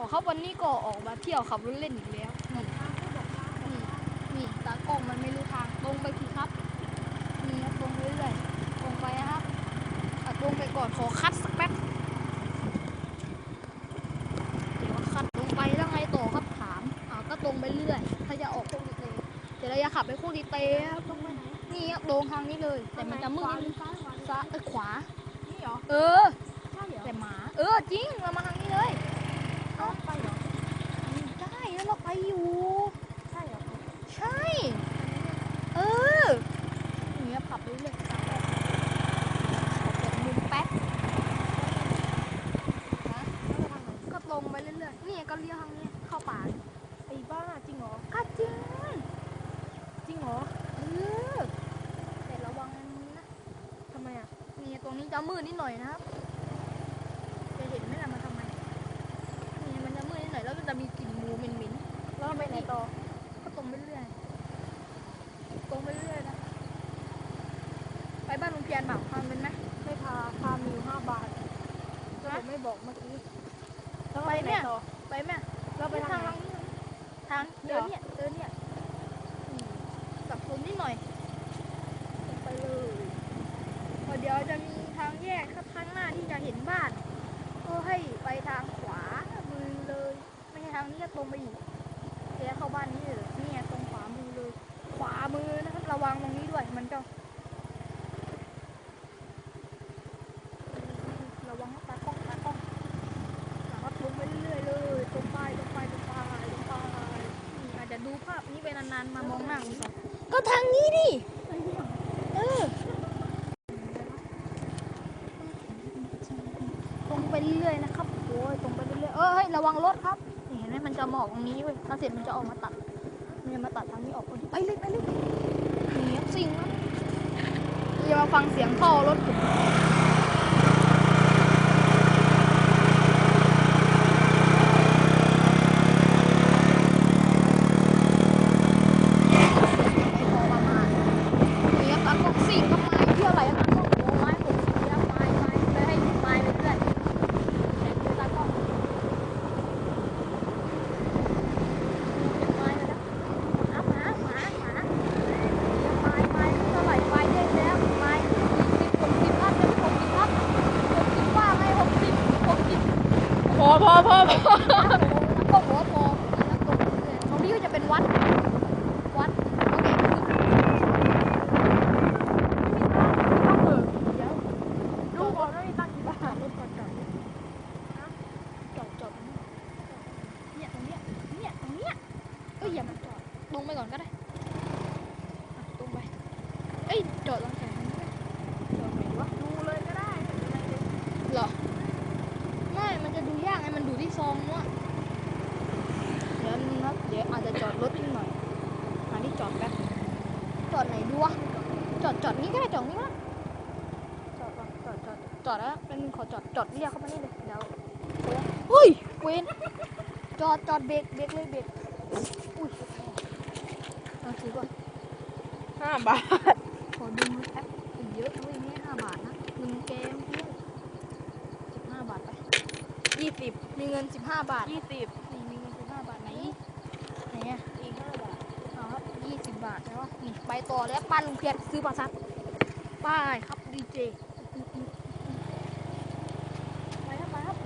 อครับวันนี้ก็ออกมาเที่ยวขับรถเล่นอีกแล้วนี่นี่นี่ตากล้องมันไม่รู้ทางตรงไปสิครับนี่ครับตรงไปเรื่อยๆตรงไปนะครับอะตรงไปก่อนขอคัดสักแป๊บเดี๋ยวคัดตรงไปแล้วไงต่อครับถามอ่าก็ตรงไปเรื่อยถ้าจะออกโค้งดีเตเดี๋ยวเราจะขับไปโค้งดีเตครับตรงไปไหนนี่ครับตรงทางนี้เลย แต่มันจะมืดนิดนึงซ้ายขวาซ้ายเอ้ยขวานี่เหรอเออใช่เหรอแต่หมา เออจริงเรามาทางนี้เลย เอ้าไปเหรอ ได้แล้วเราไปอยู่ ใช่เหรอใช่ เอออย่างเงี้ยขับไปเรื่อยๆขับแบบมุมแป๊บฮะแล้วไปทางไหนก็ตรงไปเรื่อยๆนี่ก็เลี้ยวทางนี้เข้าป่าไอ้บ้าจริงเหรอก็จริง จริงเหรอเออแต่ระวังอันนี้นะทำไมอะนี่ตรงนี้จะมืดนิดหน่อยนะครับจะเห็นไหมล่ะมันทำไมนี่มันจะมืดนิดหน่อยแล้วก็จะมีกลิ่น แล้วไปไหนต่อ ก็ตรงไปเรื่อยตรงไปเรื่อยนะ ไปบ้านลุงเพียนเปล่าพาเป็นไหมไม่พาพามีอยู่ห้าบาทแล้วผมไม่บอกเมื่อกี้แล้วไปไปไหนเนี่ยต่อไปไหมแล้วไปทางไหนนี้ทางเนี่เดิยนเนี่ยเดินเนี่ยอืมสับสนนิดหน่อยตรงไปเลยพอเดี๋ยวจะมีทางแยกครับข้างหน้าที่จะเห็นบ้านก็ให้ไปทางขวามือเลย ไม่ใช่ทางนี้ก็ตรงไปอีกเดี๋ยวเข้าบ้านนี้เลยเนี่ยตรงขวามือเลย ขวามือนะครับระวังตรงนี้ด้วยมันจะ ระวังนะตากล้องตากล้องหลังก็ตรงไปเรื่อยๆเลยตรงไปตรงไปตรงไปตรงไปนี่อาจจะดูภาพ นี้ไปนานๆมามองหน้าคุณสองก็ทางนี้ดิเออตรงไปเรื่อยๆนะครับโอ้ยตรงไปเรื่อยๆเออเฮ้ยระวังรถครับนี่เห็นไหมมันจะมาออกตรงนี้เว้ยถ้าเสร็จมันจะออกมาตัดมันจะมาตัดทางนี้ออกพอดีไปเลยไปเลยนี่ครับสิ่งครับอย่ามาฟังเสียงท่อรถผมไม่พอประมาณนี่ครับตากล้องสิ่งก็ไม้เที่ยวไหลตากล้องโอ้ไม้ผมเสียไม้ไม้ไปให้ไม้ไปเรื่อยแต่ดูตากล้องไม้ไปแล้วเอาหมาหมาหมาเดี๋ยวไม้ไม้เท่าไหร่ไม้ได้แล้วไม้สิบหกสิบพันเป็นหกสิบพันหกสิบว่าไงหกสิบหกสิบ พอพอพอพอก็หัวโปแล้วตรงนี้เลยตรงนี้ก็จะเป็นวัด วัดโอเคต้อะเดี๋ยวลูกบอกว่ามีตั้งกี่บาจอทรถก่อนจอดจอดจอดเนี่ยตรงเนี้ยเนี่ยตรงเนี้ยเอ้ยอย่ามาจอดลงไปก่อนก็ได้ตรงไป เอ้ยจอดลงแถวนี้ก็ได้จอดไหนวะ ดูเลยก็ได้ไม่เป็นไรเลย เหรอ ไม่ มันจะดูยากไง มันดู ที่ซองเนาะเดี๋ยวนึงครับเดี๋ยวอาจจะจอดรถนิดหน่อยหาที่จอดแป๊บจอดไหนดีวะจอดจอดนี้ก็ได้จอดนี้ก็ได้จอดก่อนจอดจอดจอดแล้วเป็นงขอจอดจอดเรียกเข้ามานี่เลยเดี๋ยวเฮ้ยเวนจอดจอดเบรกเบรกเลยเบรกอุ้ยเอาถือก่อนห้าบาทขอดูมือแป๊บอีกเยอะนะเว้ยนี่ห้าบาทนะหนึ่งเกมเพื่อนสิบห้าบาทไป ยี่ สิบมีเงินสิบห้าบาท ยี่สิบนี่มีเงินสิบห้าบาทไหนไหนอะอีกห้าบาทเอาครับยี่สิบบาทแล้วนี่ไปต่อแล้วป้านลุงเพียรซื้อปลาซัดป้ายครับดีเจไปครับไปครับ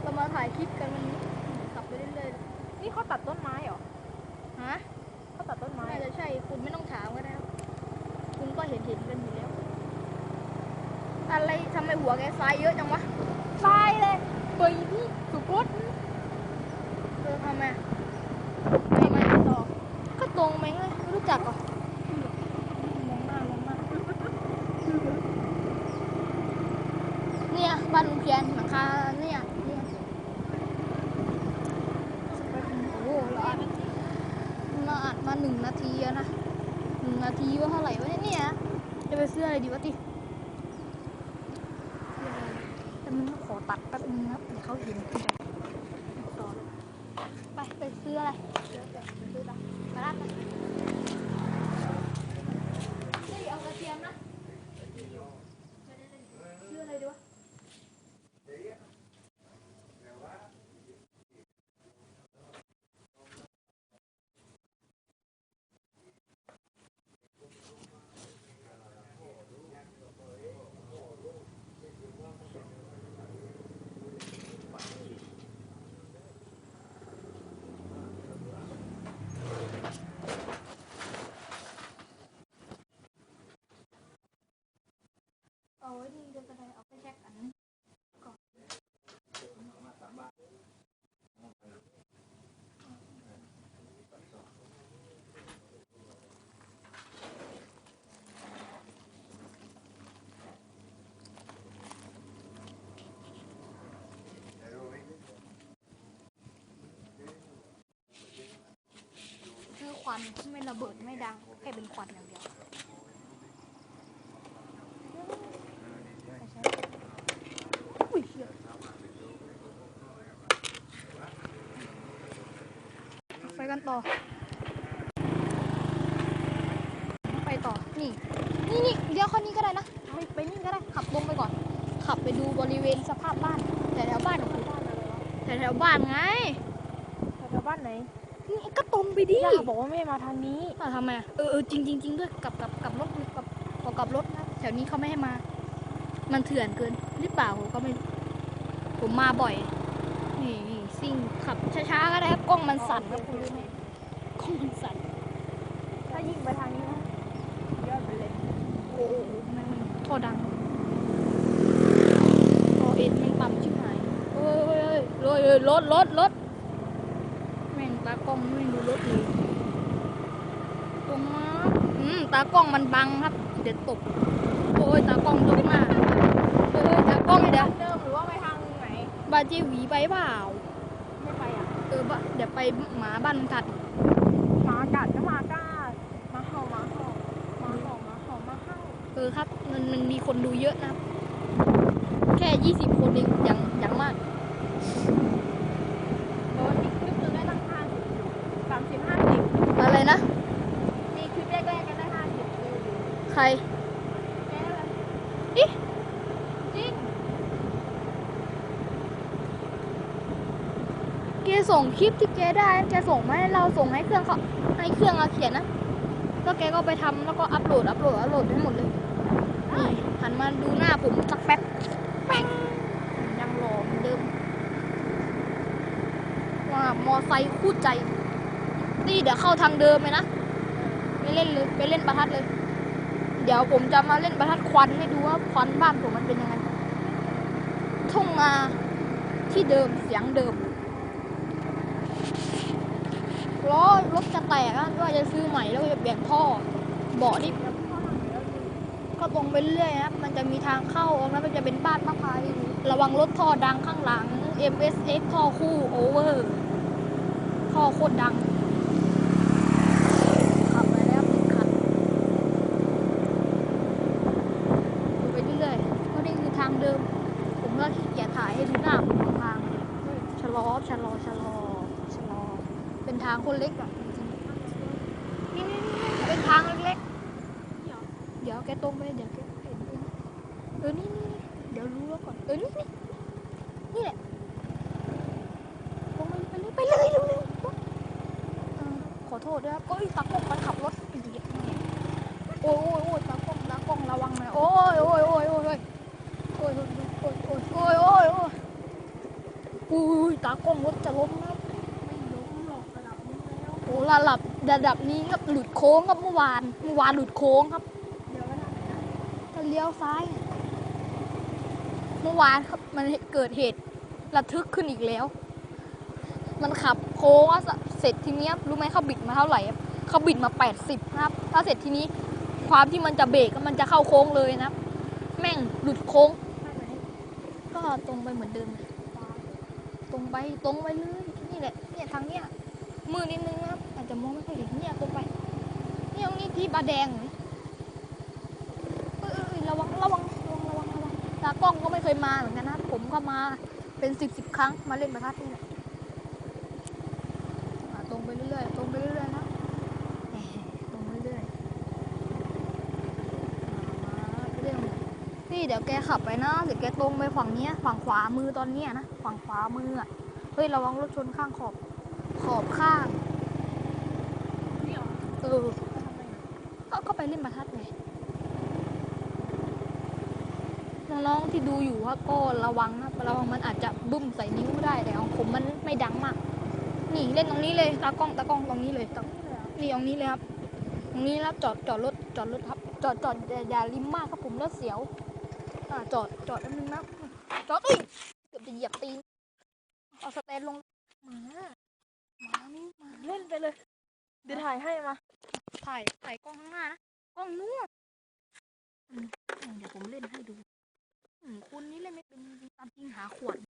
เรามาถ่ายคลิปกันวันนี้ขับไปเรื่อยๆเลยนี่เขาตัดต้นไม้เหรอฮะเขาตัดต้นไม้น่าจะใช่คุณไม่ต้องถามก็ได้ครับคุณก็เห็นเห็นกันอยู่แล้ว อะไรทำไมหัวแกซ้ายเยอะจังวะ ตายเลยเบยนี่สุกุด เออทำไม ไปไงต่อ ก็ตรงไหมเลยไม่รู้จักเหรอมองหน้ามองหน้าเนี่ยบ้านลุงเพียนหลังคาเนี่ยเนี่ยโอ้โหเราอัดมาอัดมาหนึ่งนาทีแล้วนะหนึ่งนาทีว่าเท่าไหร่วะเนี่ย จะไปซื้ออะไรดีวะติแต่มันขอตัดแป๊บนึงครับเดี๋ยวเขาเห็นไปไปซื้ออะไรไปซื้อไรมาลาดนะเฮ้ยเอากระเทียมนะซื้ออะไรดีวะ วันไม่ระเบิดไม่ดังแค่เป็นควันอย่างเดียวอุ้ยเหี้ยไปกันต่อ ไปต่อ นี่ นี่นี่เลี้ยวข้อนี้ก็ได้นะ ไปไปนี่ก็ได้ ขับตรงไปก่อน ขับไปดูบริเวณสภาพบ้านแถวแถวบ้านของคุณแถวแถวบ้านไง แถวบ้านไหน ก็ตรงไปดิย่าบอกว่าไม่มาทางนี้อะทำไมเออเออจริงจริงจริงด้วยกลับกลับกลับรถกลับขอกลับรถนะแถวนี้เขาไม่ให้มา มันเถื่อนเกินหรือเปล่าผมก็ไม่ผมมาบ่อย นี่นี่ซิ่งขับช้าๆก็ได้ครับกล้องมันสั่นครับคุณรู้ไหมกล้องมันสั่นถ้ายิงไปทางนี้นะยอดไปเลยโอ้โหแม่งท่อดังท่อเอ็นม่งต่ำชิบหายเฮ้ยเฮ้ยเฮ้ยรถรถรถ ตากล้องไม่ดูรถเลยตรงมาอืมตากล้องมันบังครับ เดี๋ยวตก โอ้ยตากล้องตกหน้าเอ้ยตากล้องเดี๋ยวเดิมหรือว่าไปทางไหนบาเจหวีไปเปล่า ไม่ไปอะ เออบะเดี๋ยวไปหมาบ้านกัด หมากัดก็หมากัดหมาเห่าหมาเห่าหมาเห่าหมาเห่าหมาเห่าเออครับ มันมันมีคนดูเยอะนะครับ แค่ยี่สิบคนเองอย่างอย่างมาก โดนอีกคลิปหนึงได้ตั้งห้าสิบสามสิบห้าสิบ อะไรนะ มีคลิปแรกๆกันได้ห้าสิบเลย ใครแค่นั้นแหละอิจริงแกส่งคลิปที่แกได้แกส่งมาให้เราส่งให้เครื่องเขาให้เครื่องเราเขียนนะแล้วแกก็ไปทำแล้วก็อัพโหลดอัพโหลดอัพโหลดให้หมดเลยนี่หันมาดูหน้าผมสักแป๊บแป้งยังหล่อเหมือนเดิมว่ามอไซค์คู่ใจนี่เดี๋ยวเข้าทางเดิมเลยนะ ไม่เล่นเลยไปเล่นประทัดเลย เดี๋ยวผมจะมาเล่นประทัดควันให้ดูว่าควันบ้านผมมันเป็นยังไง ทุ่งนาที่เดิมเสียงเดิมล้อรถจะแตกอะว่าจะซื้อใหม่แล้วก็จะเปลี่ยนท่อเบาะนี่ก็ตรงไปเรื่อยนะมันจะมีทางเข้าแล้วมันจะเป็นบ้านมะพร้าวระวังรถท่อดังข้างหลัง MSX ท่อคู่โอเวอร์ท่อโคตรดังขับไปแล้วติดขัดดูไปเรื่อยๆก็นี่คือทางเดิม ผมก็ขี้เกียจถ่ายให้ดูหน้าผมทางชะลอชะลอชะลอชะลอ เป็น ทางคนเล็กอะจริงๆนี่นี่นี่เป็นทางเล็กๆ เดี๋ยวแกตรงไปเดี๋ยวแกเห็นเองเออนี่นี่นี่เดี๋ยวรู้แล้วก่อน เออนี่นี่นี่แหละตรงไปไปเลยไปเลยเร็วๆเออขอโทษด้วยครับเอ้ยตากล้องมันขับรถอีกแล้วโอ้ยโอ้ยโอ้ยตากล้องตากล้องระวังหน่อยโอ้ยโอ้ยโอ้ยโอ้ยโอ้ยโอ้ยโอ้ยโอ้ยโอ้ยโอ้ยโอ้ยโอ้ยอุ้ยตากล้องรถจะล้มนะ ระดับระดับนี้ครับหลุดโค้งครับเมื่อวานเมื่อวานหลุดโค้งครับเดี๋ยวก็ทำนะจะเลี้ยวซ้าย เมื่อวานครับมันเกิดเหตุระทึกขึ้นอีกแล้ว มันขับโค้งอะเสร็จทีเนี้ยรู้ไหมเขาบิดมาเท่าไหร่ครับเขาบิดมา 80ครับ ถ้าเสร็จทีนี้ความที่มันจะเบรกก็มันจะเข้าโค้งเลยนะครับแม่งหลุดโค้งทางไหนก็ตรงไปเหมือนเดิมขวาตรงไปตรงไปเลยนี่แหละเนี่ยทางเนี้ยมือนิดนึงนะครับอา จะมองไม่ค่อยเห็นเนี่ยตรงไปเนี่ยตรงนี้ที่บาแดงเอ้ยเอ้ยระวังระวังระวังระวังระวังตากล้องก็ไม่เคยมาเหมือนกันนะผมก็มาเป็นสิบสิบครั้งมาเล่นประทัดนี่แหละตรงไปเรื่อยๆตรงไปเรื่อยๆนะตรงไปเรื่อยมาเรื่องพี่เดี๋ยวแกขับไปนะเดี๋ยวแกตรงไปฝั่งเนี้ยฝั่งขวามือตอนเนี้ยนะฝั่งขวามือเฮ้ยระวังรถชนข้างขอบขอบข้าง อเออก็ก็ไปเล่นประทัดไงน้องๆที่ดูอยู่ว่าก็ระวังนะระวังมันอาจจะบึ้มใส่นิ้วได้แต่ของผมมันไม่ดังมาก นี่เล่นตรงนี้เลยตากล้องตากล้องตรงนี้เลยตรงนี่เลยนี่ตรงนี้เลยครับ ตรงนี้แล้วจอดจอดรถจอดรถครับ จอดจอดอย่าอย่าริมมากครับผมรถเสียวอ่าจอดจอดอันนึงนะจอดอุ้ยเกือบจะเหยียบตีนเอาสแตนลงหมามานี่หมาเล่นไปเลย เดี๋ยวถ่ายให้มา ถ่าย ถ่ายกล้องข้างหน้านะ กล้องนู้นเดี๋ยวผมเล่นให้ดู คุณนี่เล่นไม่เป็นจริงๆตามจริงหาขวด